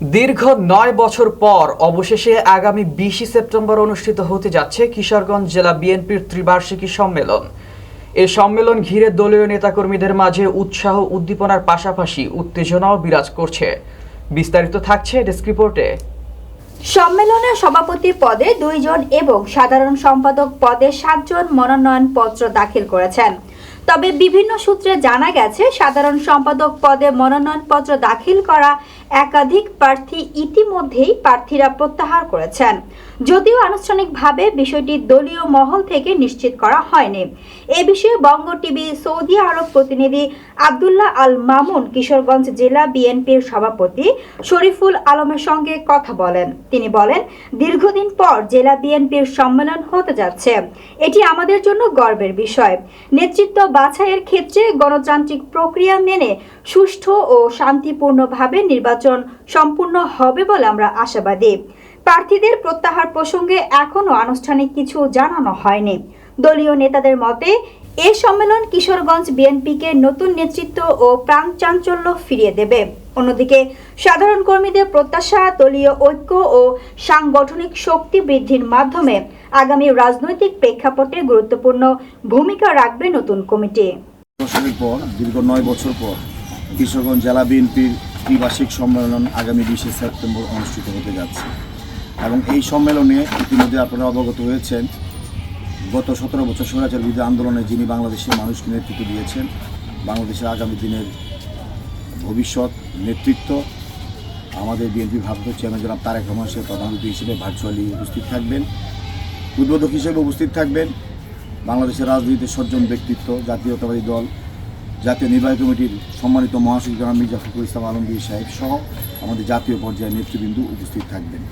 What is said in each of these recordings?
দীর্ঘ নয় বছর পর অবশেষে আগামী বিশে সেপ্টেম্বর অনুষ্ঠিত হতে যাচ্ছে কিশোরগঞ্জ জেলা বিএনপির ত্রিবার্ষিকী সম্মেলন। এ সম্মেলন ঘিরে দলীয় নেতাকর্মীদের মাঝে উৎসাহ উদ্দীপনার পাশাপাশি উত্তেজনাও বিরাজ করছে। বিস্তারিত থাকছে ডেস্ক রিপোর্টে। সম্মেলনে সভাপতি পদে দুইজন এবং সাধারণ সম্পাদক পদে সাতজন মনোনয়নপত্র দাখিল করেছেন। তবে বিভিন্ন সূত্রে জানা গেছে, সাধারণ সম্পাদক পদে মনোনয়নপত্র দাখিল করা একাধিক প্রার্থী ইতিমধ্যেই প্রার্থীরা প্রত্যাহার করেছেন। যদিও আনুষ্ঠানিকভাবে বিষয়টি দলীয় মহল থেকে নিশ্চিত করা হয়নি। এ বিষয়ে বঙ্গ টিভি, সৌদি আরব প্রতিনিধি আবদুল্লাহ আল মামুন, কিশোরগঞ্জ জেলা বিএনপির সভাপতি শরীফুল আলমের সঙ্গে কথা বলেন। তিনি বলেন, দীর্ঘদিন পর জেলা বিএনপির সম্মেলন হতে যাচ্ছে। এটি আমাদের জন্য গর্বের বিষয়। নেতৃত্ব বাছাইয়ের ক্ষেত্রে গণতান্ত্রিক প্রক্রিয়া মেনে সুষ্ঠু ও শান্তিপূর্ণভাবে নির্বাচন সম্পূর্ণ হবে বলে আমরা আশাবাদী। প্রার্থীদের প্রত্যাহার প্রসঙ্গে এখনও আনুষ্ঠানিক কিছু জানানো হয়নি। দলীয় নেতাদের মতে, এ সম্মেলন কিশোরগঞ্জ বিএনপিকে নতুন নেতৃত্ব ও প্রাণ চাঞ্চল্য ফিরিয়ে দেবে। অন্যদিকে, সাধারণ কর্মীদের প্রত্যাশা, দলীয় ঐক্য ও সাংগঠনিক শক্তি বৃদ্ধির মাধ্যমে আগামী রাজনৈতিক প্রেক্ষাপটে গুরুত্বপূর্ণ ভূমিকা রাখবে নতুন কমিটি। পর, দীর্ঘ নয় বছর পর কিশোরগঞ্জ জেলা বিএনপির ত্রিবার্ষিক সম্মেলন আগামী বিশে সেপ্টেম্বর অনুষ্ঠিত হতে যাচ্ছে। এবং এই সম্মেলনে ইতিমধ্যে আপনারা অবগত হয়েছেন, গত সতেরো বছর স্বৈরাচার বিরোধী আন্দোলনে যিনি বাংলাদেশের মানুষকে নেতৃত্ব দিয়েছেন, বাংলাদেশের আগামী দিনের ভবিষ্যৎ, নেতৃত্ব, আমাদের বিএনপি ভারপ্রাপ্ত চেয়ারম্যান জনাব তারেক রহমান সাহেব প্রধান অতিথি হিসেবে ভার্চুয়ালি উপস্থিত থাকবেন, উদ্বোধক হিসেবে উপস্থিত থাকবেন বাংলাদেশের রাজনীতিতে সজ্জন ব্যক্তিত্ব, জাতীয়তাবাদী দল, জাতীয় নির্বাহী কমিটির সম্মানিত মহাসচিব জনাব মির্জা ফখরুল ইসলাম আলমগীর সাহেব সহ আমাদের জাতীয় পর্যায়ে নেতৃবৃন্দ উপস্থিত থাকবেন।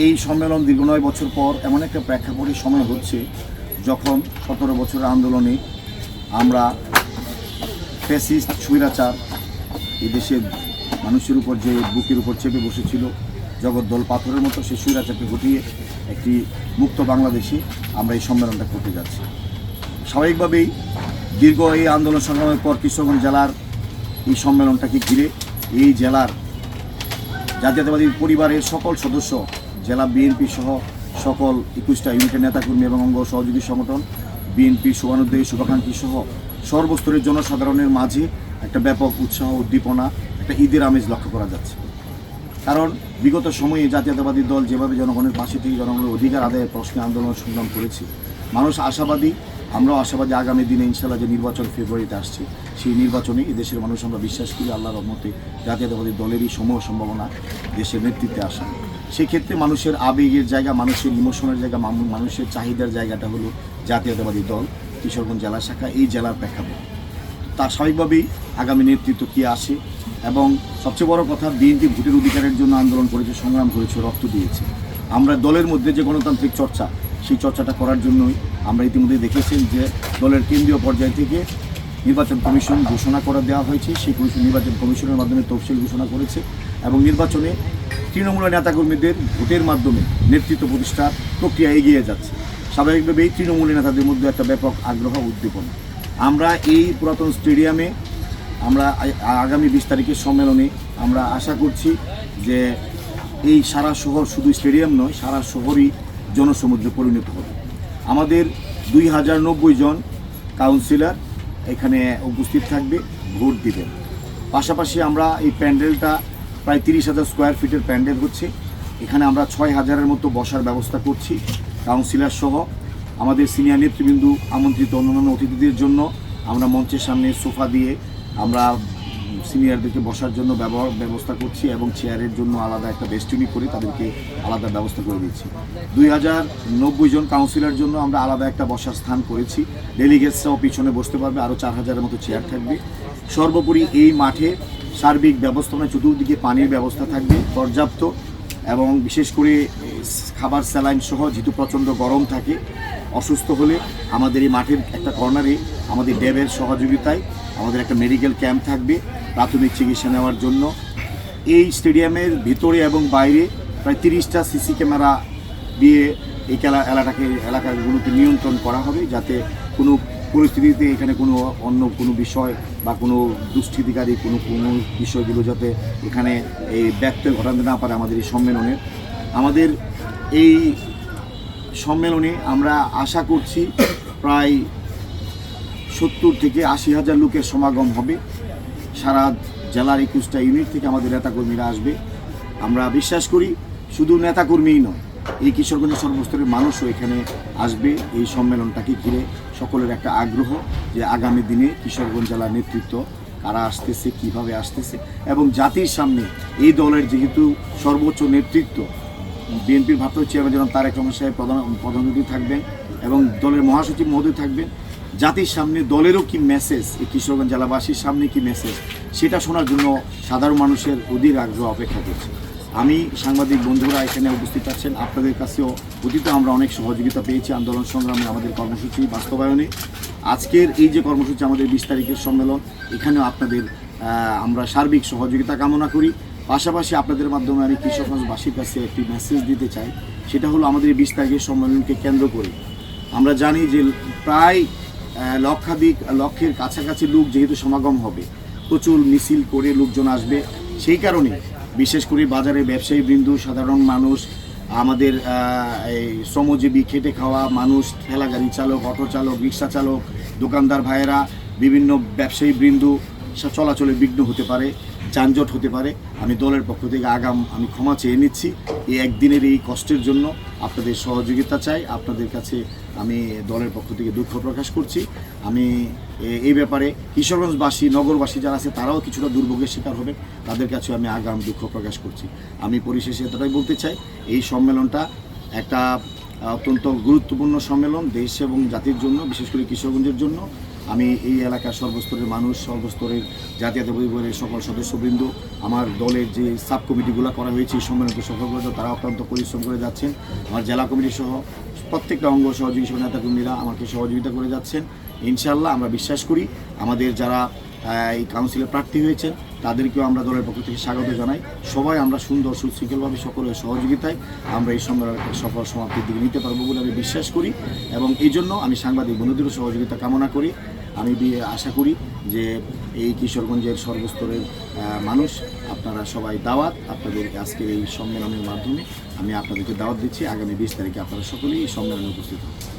এই সম্মেলন দীর্ঘ নয় বছর পর এমন একটা প্রেক্ষাপটে সময় হচ্ছে যখন সতেরো বছরের আন্দোলনে আমরা ফ্যাসিস্ট, স্বৈরাচার, এই দেশের মানুষের উপর যে বুকের উপর চেপে বসেছিল জগদ্দল পাথরের মতো, সেই স্বৈরাচারকে ঘটিয়ে একটি মুক্ত বাংলাদেশে আমরা এই সম্মেলনটা করতে যাচ্ছি। স্বাভাবিকভাবেই দীর্ঘ এই আন্দোলন সংগ্রামের পর কিশোরগঞ্জ জেলার এই সম্মেলনটাকে ঘিরে এই জেলার জাতীয়তাবাদী পরিবারের সকল সদস্য জেলা বিএনপি সহ সকল একুশটা ইউনিটের নেতাকর্মী এবং অঙ্গ সহযোগী সংগঠন, বিএনপি শুভানুদ্দেয়ী শুভাকাঙ্ক্ষী সহ সর্বস্তরের জনসাধারণের মাঝে একটা ব্যাপক উৎসাহ, উদ্দীপনা, একটা ঈদের আমেজ লক্ষ্য করা যাচ্ছে। কারণ বিগত সময়ে জাতীয়তাবাদী দল যেভাবে জনগণের পাশে থেকে জনগণের অধিকার আদায়ের প্রশ্নে আন্দোলন সংগ্রাম করেছে, মানুষ আশাবাদী, আমরাও আশাবাদী আগামী দিনে ইনশাল্লাহ যে নির্বাচন ফেব্রুয়ারিতে আসছে, সেই নির্বাচনে দেশের মানুষ আমরা বিশ্বাস করি আল্লাহর রহমতে জাতীয়তাবাদী দলেরই সমূহ সম্ভাবনা দেশের নেতৃত্বে আসা। সেক্ষেত্রে মানুষের আবেগের জায়গা, মানুষের ইমোশনের জায়গা, মানু- মানুষের চাহিদার জায়গাটা হলো জাতীয়তাবাদী দল, কিশোরগঞ্জ জেলা শাখা, এই জেলার প্রেক্ষাপট। তার স্বাভাবিকভাবেই আগামী নেতৃত্ব কী আসে এবং সবচেয়ে বড় কথা, বিএনপি ভোটের অধিকারের জন্য আন্দোলন করেছে, সংগ্রাম করেছে, রক্ত দিয়েছে। আমরা দলের মধ্যে যে গণতান্ত্রিক চর্চা, সেই চর্চাটা করার জন্যই আমরা ইতিমধ্যে দেখেছেন যে দলের কেন্দ্রীয় পর্যায় থেকে নির্বাচন কমিশন ঘোষণা করে দেওয়া হয়েছে, সেই কমিশন নির্বাচন কমিশনের মাধ্যমে তফসিল ঘোষণা করেছে এবং নির্বাচনে তৃণমূলের নেতাকর্মীদের ভোটের মাধ্যমে নেতৃত্ব প্রতিষ্ঠার প্রক্রিয়া এগিয়ে যাচ্ছে। স্বাভাবিকভাবেই তৃণমূলের নেতাদের মধ্যে একটা ব্যাপক আগ্রহ উদ্দীপনা। আমরা এই পুরাতন স্টেডিয়ামে আমরা আগামী বিশ তারিখের সম্মেলনে আমরা আশা করছি যে এই সারা শহর শুধু স্টেডিয়াম নয়, সারা শহরই জনসমুদ্রে পরিণত হবে। আমাদের দুই হাজার নব্বই জন কাউন্সিলর এখানে উপস্থিত থাকবে, ভোট দিবেন। পাশাপাশি আমরা এই প্যান্ডেলটা প্রায় তিরিশ হাজার স্কোয়ার ফিটের প্যান্ডেল হচ্ছে। এখানে আমরা ছয় হাজারের মতো বসার ব্যবস্থা করছি কাউন্সিলর সহ। আমাদের সিনিয়র নেতৃবৃন্দ আমন্ত্রিত অন্যান্য অতিথিদের জন্য আমরা মঞ্চের সামনে সোফা দিয়ে আমরা সিনিয়রদেরকে বসার জন্য ব্যবহার, ব্যবস্থা করছি এবং চেয়ারের জন্য আলাদা একটা বেস্টিনি করে তাদেরকে আলাদা ব্যবস্থা করে দিচ্ছি। দুই হাজার নব্বই জন কাউন্সিলর জন্য আমরা আলাদা একটা বসার স্থান করেছি। ডেলিগেটসরাও পিছনে বসতে পারবে আরও চার হাজারের মতো চেয়ার থাকবে। সর্বোপরি এই মাঠে সার্বিক ব্যবস্থাপনায় চতুর্দিকে পানির ব্যবস্থা থাকবে, পর্যাপ্ত, এবং বিশেষ করে খাবার স্যালাইন সহ যেহেতু প্রচণ্ড গরম থাকে, অসুস্থ হলে আমাদের এই মাঠের একটা কর্নারে আমাদের ড্যাবের সহযোগিতায় আমাদের একটা মেডিকেল ক্যাম্প থাকবে, প্রাথমিক চিকিৎসা নেওয়ার জন্য। এই স্টেডিয়ামের ভিতরে এবং বাইরে প্রায় তিরিশটা সিসি ক্যামেরা দিয়ে এই খেলা এলাকাকে এলাকাগুলোকে নিয়ন্ত্রণ করা হবে, যাতে কোনো পরিস্থিতিতে এখানে কোনো অন্য কোনো বিষয় বা কোনো দুষ্কৃতিকারী কোনো কোনো বিষয়গুলো যাতে এখানে এই ব্যক্ত ঘটাতে না পারে আমাদের এই সম্মেলনে। আমাদের এই সম্মেলনে আমরা আশা করছি প্রায় সত্তর থেকে আশি হাজার লোকের সমাগম হবে। সারা জেলার একুশটা ইউনিট থেকে আমাদের নেতাকর্মীরা আসবে। আমরা বিশ্বাস করি শুধু নেতাকর্মীই নয়, এই কিশোরগঞ্জের সর্বস্তরের মানুষও এখানে আসবে এই সম্মেলনটাকে ঘিরে। সকলের একটা আগ্রহ যে আগামী দিনে কিশোরগঞ্জ জেলার নেতৃত্ব কারা আসতেছে, কীভাবে আসতেছে এবং জাতির সামনে এই দলের যেহেতু সর্বোচ্চ নেতৃত্ব, বিএনপির ভারপ্রাপ্ত চেয়ারম্যান যেমন তারেক রহমান সাহেব প্রধান প্রধানমন্ত্রী থাকবেন এবং দলের মহাসচিব মহোদয় থাকবেন, জাতির সামনে দলেরও কি মেসেজ এই কিশোরগঞ্জ জেলাবাসীর সামনে কি মেসেজ সেটা শোনার জন্য সাধারণ মানুষের অধীর আগ্রহ অপেক্ষা করছে। আমি সাংবাদিক বন্ধুরা এখানে উপস্থিত আছেন। আপনাদের কাছেও অতীতে আমরা অনেক সহযোগিতা পেয়েছি আন্দোলন সংগ্রামে আমাদের কর্মসূচি বাস্তবায়নে। আজকের এই যে কর্মসূচি আমাদের বিশ তারিখের সম্মেলন, এখানেও আপনাদের আমরা সার্বিক সহযোগিতা কামনা করি। পাশাপাশি আপনাদের মাধ্যমে আমি কৃষকগঞ্জবাসীর কাছে একটি মেসেজ দিতে চাই। সেটা হলো আমাদের এই বিশ তারিখের সম্মেলনকে কেন্দ্র করে। আমরা জানি যে প্রায় লক্ষাধিক, লক্ষের কাছাকাছি লোক যেহেতু সমাগম হবে, প্রচুর মিছিল করে লোকজন আসবে। সেই কারণে বিশেষ করে বাজারে ব্যবসায়ী বৃন্দু, সাধারণ মানুষ, আমাদের এই শ্রমজীবী খেটে খাওয়া মানুষ ঠেলা গাড়ি চালক, অটো চালক, রিক্সা চালক, দোকানদার ভাইয়েরা, বিভিন্ন ব্যবসায়ী বৃন্দু চলাচলে বিঘ্ন হতে পারে, যানজট হতে পারে, আমি দলের পক্ষ থেকে আগাম, আমি ক্ষমা চেয়ে নিচ্ছি। এই একদিনের এই কষ্টের জন্য আপনাদের সহযোগিতা চাই, আপনাদের কাছে আমি দলের পক্ষ থেকে দুঃখ প্রকাশ করছি। আমি এই ব্যাপারে কিশোরগঞ্জবাসী, নগরবাসী যারা আছে, তারাও কিছুটা দুর্ভোগের শিকার হবে তাদের কাছে আমি আগাম দুঃখ প্রকাশ করছি। আমি পরিশেষে এতটাই বলতে চাই, এই সম্মেলনটা একটা অত্যন্ত গুরুত্বপূর্ণ সম্মেলন দেশ এবং জাতির জন্য, বিশেষ করে কিশোরগঞ্জের জন্য। আমি এই এলাকার সর্বস্তরের মানুষ, সর্বস্তরের জাতীয় পরিবারের সকল সদস্যবৃন্দ, আমার দলের যে সাব কমিটিগুলো করা হয়েছে সম্মেলনকে সফল তারা অত্যন্ত পরিশ্রম করে যাচ্ছেন। আমার জেলা কমিটি সহ প্রত্যেকটা অঙ্গ সহযোগী সহ নেতাকর্মীরা আমাকে সহযোগিতা করে যাচ্ছেন। ইনশাল্লাহ আমরা বিশ্বাস করি আমাদের যারা এই কাউন্সিলে প্রার্থী হয়েছেন তাদেরকেও আমরা দলের পক্ষ থেকে স্বাগত জানাই। সবাই আমরা সুন্দর, সুশৃঙ্খলভাবে সকলের সহযোগিতায় আমরা এই সম্মেলনকে সফল সমাপ্তির দিকে নিতে পারব বলে আমি বিশ্বাস করি এবং এই জন্য আমি সাংবাদিক বন্ধুদেরও সহযোগিতা কামনা করি। আমি আশা করি যে এই কিশোরগঞ্জের সর্বস্তরের মানুষ, আপনারা সবাই দাওয়াত, আপনাদের আজকের এই সম্মেলনের মাধ্যমে আমি আপনাদেরকে দাওয়াত দিচ্ছি। আগামী বিশ তারিখে আপনারা সকলেই এই সম্মেলনে উপস্থিত হন